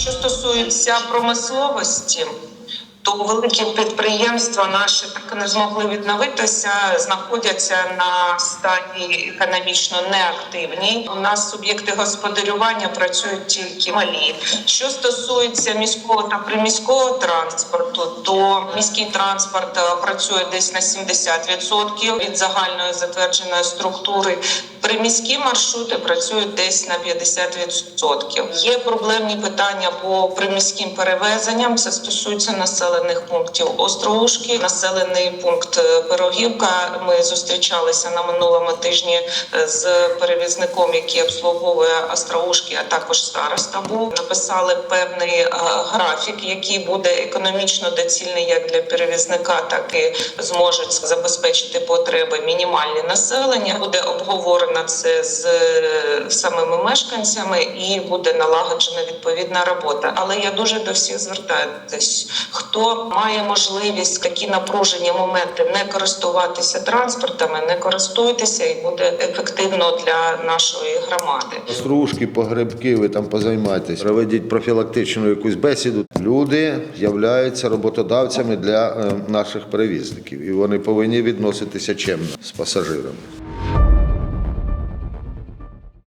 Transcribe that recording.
Що стосується промисловості, то великі підприємства наші так не змогли відновитися, знаходяться на стадії економічно неактивній. У нас суб'єкти господарювання працюють тільки малі. Що стосується міського та приміського транспорту, то міський транспорт е, працює десь на 70% від загальної затвердженої структури. Приміські маршрути працюють десь на 50%. Є проблемні питання по приміським перевезенням. Це стосується населених пунктів Остроушки, населений пункт е, Пирогівка. Ми зустрічалися на минулому тижні е, з перевізником, який обслуговує Остроушки, а також староста був. Написали певний е, графік, який буде економічно доцільний як для перевізника, так і зможуть забезпечити потреби мінімальні населення. Буде обговорено це з самими мешканцями і буде налагоджена відповідна робота. Але я дуже до всіх звертаюся. Хто має можливість такі напружені моменти не користуватися транспортами, не користуйтеся і буде ефективно для нашої громади. Стружки, погребки, ви там позаймайтесь, проведіть профілактичну якусь бесіду. Люди являються роботодавцями для е, наших перевізників, і вони повинні відноситися чемно з пасажирами.